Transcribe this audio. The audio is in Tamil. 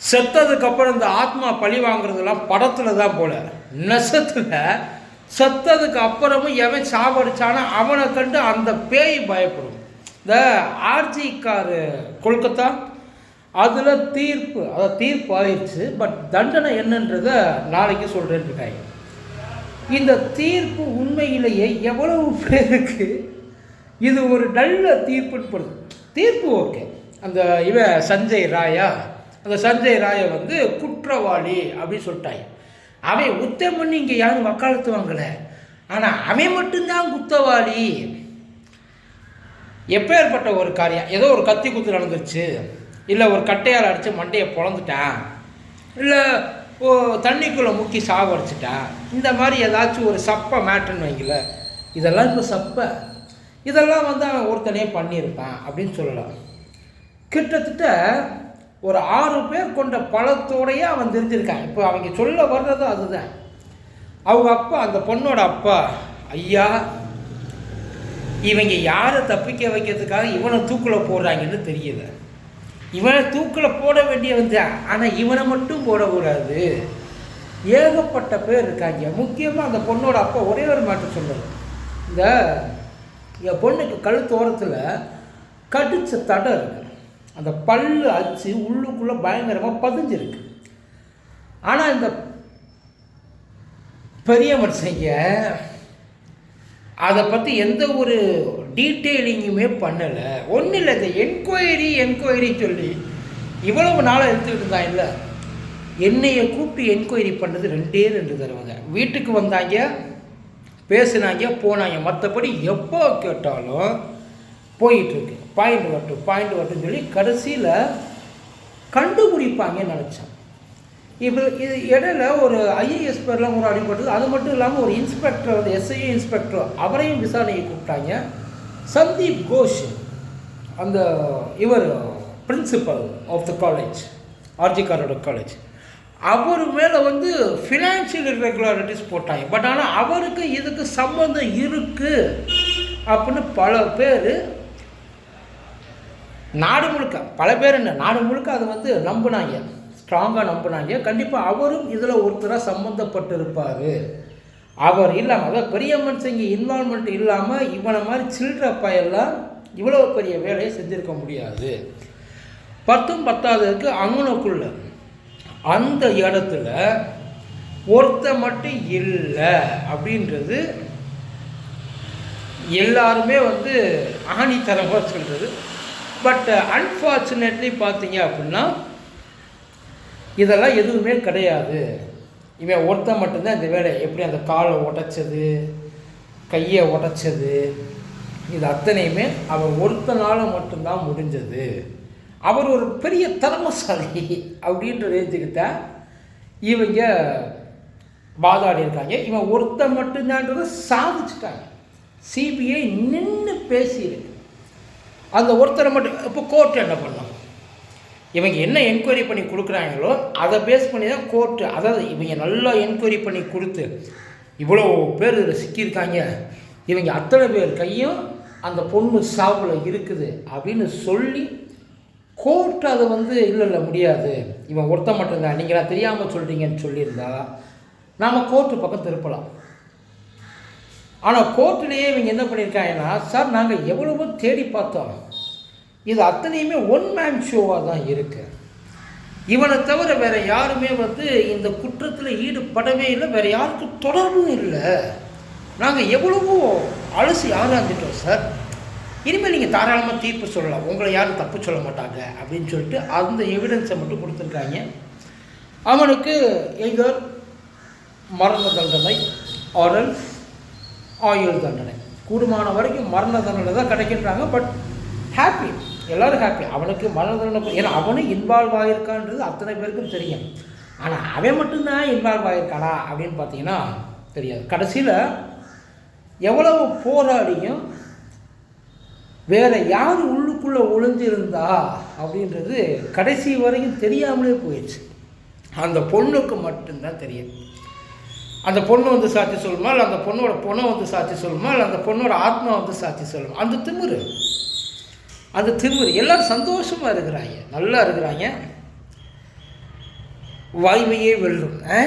செத்ததுக்கு அப்புறம் இந்த ஆத்மா பழி வாங்குறதெல்லாம் படத்தில் தான் போல. நெசத்தில் செத்ததுக்கு அப்புறமும் எவன் சாவடிச்சானோ அவனை கண்டு அந்த பேய் பயப்படும். இந்த ஆர்ஜி காரு கொல்கத்தா அதில் தீர்ப்பு அதை தீர்ப்பு ஆயிடுச்சு. பட் தண்டனை என்னன்றத நாளைக்கு சொல்கிறேன்னு இருக்காங்க இந்த தீர்ப்பு உண்மையிலேயே எவ்வளவு பேருக்கு இது ஒரு நல்ல தீர்ப்புன்னு படுது. தீர்ப்பு ஓகே. அந்த இவ சஞ்சய் ராயா அந்த சஞ்சய் ராயை வந்து குற்றவாளி அப்படின்னு சொல்லிட்டாங்க. அவன் உத்தம் பண்ணி இங்கே யாரும் வக்காலத்து வாங்கலை. ஆனால் அவன் மட்டும்தான் குத்தவாளி எப்பேற்பட்ட ஒரு காரியம்? ஏதோ ஒரு கத்தி குத்து நடந்துருச்சு. இல்லை ஒரு கட்டையால் அடித்து மண்டையை பொழந்துட்டான் இல்லை ஓ தண்ணிக்குள்ளே முக்கி சாவடிச்சிட்டான் இந்த மாதிரி ஏதாச்சும் ஒரு சப்பை மேட்டுன்னு வைங்கள இதெல்லாம் இப்போ சப்பை. இதெல்லாம் வந்து அவன் ஒருத்தனையே பண்ணியிருப்பான் அப்படின்னு சொல்லலாம். கிட்டத்தட்ட ஒரு ஆறு பேர் கொண்ட பழத்தோடையே அவன் தெரிஞ்சிருக்கான். இப்போ அவங்க சொல்ல வர்றது அதுதான். அவங்க அப்பா அந்த பொண்ணோட அப்பா ஐயா இவங்க யாரை தப்பிக்க வைக்கிறதுக்காக இவனை தூக்கில் போடுறாங்கன்னு தெரியுது இவனை தூக்கில் போட வேண்டியவன் தான். ஆனால் இவனை மட்டும் போடக்கூடாது ஏகப்பட்ட பேர் இருக்காங்க. முக்கியமாக அந்த பொண்ணோட அப்பா ஒரே ஒரு மாட்டு சொன்னது இந்த என் பொண்ணுக்கு கழுத்தோரத்தில் கடிச்ச தடை இருக்குது அந்த பல்லு அச்சு உள்ளுக்குள்ளே பயங்கரமாக பதிஞ்சிருக்கு. ஆனால் இந்த பெரிய மனுஷங்க அதை பற்றி எந்த ஒரு டீட்டெயிலிங்குமே பண்ணலை. ஒன்றும் இல்லை இந்த என்கொயரி என்கொயரி சொல்லி இவ்வளவு நாளாக எடுத்துக்கிட்டு இருந்தான் இல்லை? என்னையை கூப்பிட்டு என்கொயரி பண்ணது ரெண்டே ரெண்டு தருவாங்க வீட்டுக்கு வந்தாங்க பேசினாங்க போனாங்க. மற்றபடி எப்போ கேட்டாலும் போயிட்டுருக்கு பாயிண்ட் வரட்டும் பாயிண்ட் வரட்டும்னு சொல்லி கடைசியில் கண்டுபிடிப்பாங்கன்னு நினச்சேன் இப்போ இது இடையில ஒரு ஐஏஎஸ் பேர்லாம் ஒரு அடிபட்டது. அது மட்டும் இல்லாமல் ஒரு இன்ஸ்பெக்டர் வந்து எஸ்ஐ இன்ஸ்பெக்டர் அவரையும் விசாரணையை கூப்பிட்டாங்க. சந்தீப் கோஷ் அந்த இவர் பிரின்சிபல் ஆஃப் த காலேஜ் ஆர்ஜிகாரோட காலேஜ் அவர் மேலே வந்து ஃபினான்ஷியல் இர்ரெகுலாரிட்டிஸ் போட்டாங்க. பட் ஆனால் அவருக்கு இதுக்கு சம்மந்தம் இருக்குது அப்படின்னு பல பேர் நாடு முழுக்க பல பேர் என்ன நாடு முழுக்க அதை வந்து நம்பினாங்க. ஸ்ட்ராங்காக நம்பினாங்க. கண்டிப்பாக அவரும் இதில் ஒருத்தராக சம்மந்தப்பட்டிருப்பார் அவர் இல்லாமல் அதாவது பெரிய மனுஷங்க இன்வால்மெண்ட் இல்லாமல் இவனை மாதிரி சில்லற பயெல்லாம் இவ்வளோ பெரிய வேலையை செஞ்சுருக்க முடியாது. பத்தும் பத்தாவதுக்கு அங்கனுக்குள்ள அந்த இடத்துல ஒருத்த மட்டும் இல்லை அப்படின்றது எல்லாருமே வந்து ஆணித்தரமாக சொல்கிறது பட் அன்ஃபார்ச்சுனேட்லி uh, பார்த்தீங்க அப்படின்னா இதெல்லாம் எதுவுமே கிடையாது. இவன் ஒருத்தன் மட்டும்தான் இந்த வேலை எப்படி அந்த காலை உடைச்சது கையை உடைச்சது இது அத்தனையுமே அவன் ஒருத்தனால மட்டும்தான் முடிஞ்சது. அவர் ஒரு பெரிய திறமசாலி அப்படின்ற ரேஞ்சுக்கு தான் இவங்க வாதாடி இருக்காங்க. இவன் ஒருத்தன் மட்டும்தான்றதை சாதிச்சிட்டாங்க. சிபிஐ நின்று பேசியிருக்கு. அந்த ஒருத்தரை மட்டும் இப்போ கோர்ட் என்ன பண்ணலாம்? இவங்க என்ன என்கொயரி பண்ணி கொடுக்குறாங்களோ அதை பேஸ் பண்ணி தான் கோர்ட்டு அதாவது இவங்க நல்லா என்கொயரி பண்ணி கொடுத்து இவ்வளோ பேர் இதில் சிக்கியிருக்காங்க. இவங்க அத்தனை பேர் கையும் அந்த பொண்ணு சாவில் இருக்குது அப்படின்னு சொல்லி கோர்ட் அதை வந்து இல்லை இல்லை முடியாது. இவன் ஒருத்த மட்டும்தான். நீங்களா தெரியாமல் சொல்கிறீங்கன்னு சொல்லியிருந்தா நாம் கோர்ட்டு பக்கம் திருப்பலாம். ஆனால் கோர்ட்டிலேயே இவங்க என்ன பண்ணியிருக்காங்கன்னா சார் நாங்கள் எவ்வளவோ தேடி பார்த்தோம். இது அத்தனையுமே ஒன் மேன் ஷோவாக தான் இருக்கு. இவனை தவிர வேற யாருமே வந்து இந்த குற்றத்தில் ஈடுபடவே இல்லை. வேற யாருக்கும் தொடர்பும் இல்லை. நாங்கள் எவ்வளவோ அலசி ஆராய்ஞ்சிட்டோம் சார். இனிமேல் நீங்கள் தாராளமாக தீர்ப்பு சொல்லலாம். உங்களை யாரும் தப்பு சொல்ல மாட்டாங்க அப்படின்னு சொல்லிட்டு அந்த எவிடன்ஸை மட்டும் கொடுத்துருக்காங்க. அவனுக்கு எங்கள் மரண தண்டனை ஆரல் ஆயுள் தண்டனை. கூடுமான வரைக்கும் மரண தண்டனை தான் கிடைக்கின்றாங்க பட் ஹாப்பி எல்லோரும் ஹாப்பி அவனுக்கு மரண தண்டனை ஏன்னா அவனும் இன்வால்வ் ஆகியிருக்கான்றது அத்தனை பேருக்கும் தெரியும். ஆனால் அவன் மட்டும்தான் இன்வால்வ் ஆகியிருக்கானா அப்படின்னு பார்த்தீங்கன்னா தெரியாது. கடைசியில் எவ்வளவு போராடியும் வேற யார் உள்ளுக்குள்ளே ஒளிஞ்சிருந்தா அப்படின்றது கடைசி வரைக்கும் தெரியாமலே போயிடுச்சு. அந்த பொண்ணுக்கு மட்டும்தான் தெரியும். அந்த பொண்ணு வந்து சாட்சி சொல்லுமா? இல்லை அந்த பொண்ணோட பொண்ணை வந்து சாட்சி சொல்லுமா? இல்லை அந்த பொண்ணோட ஆத்மா வந்து சாட்சி சொல்லுமா? அந்த திமிரு. அந்த திமிரு. எல்லாரும் சந்தோஷமாக இருக்கிறாங்க. நல்லா இருக்கிறாங்க. வாய்மையே வெல்லும். ஆ?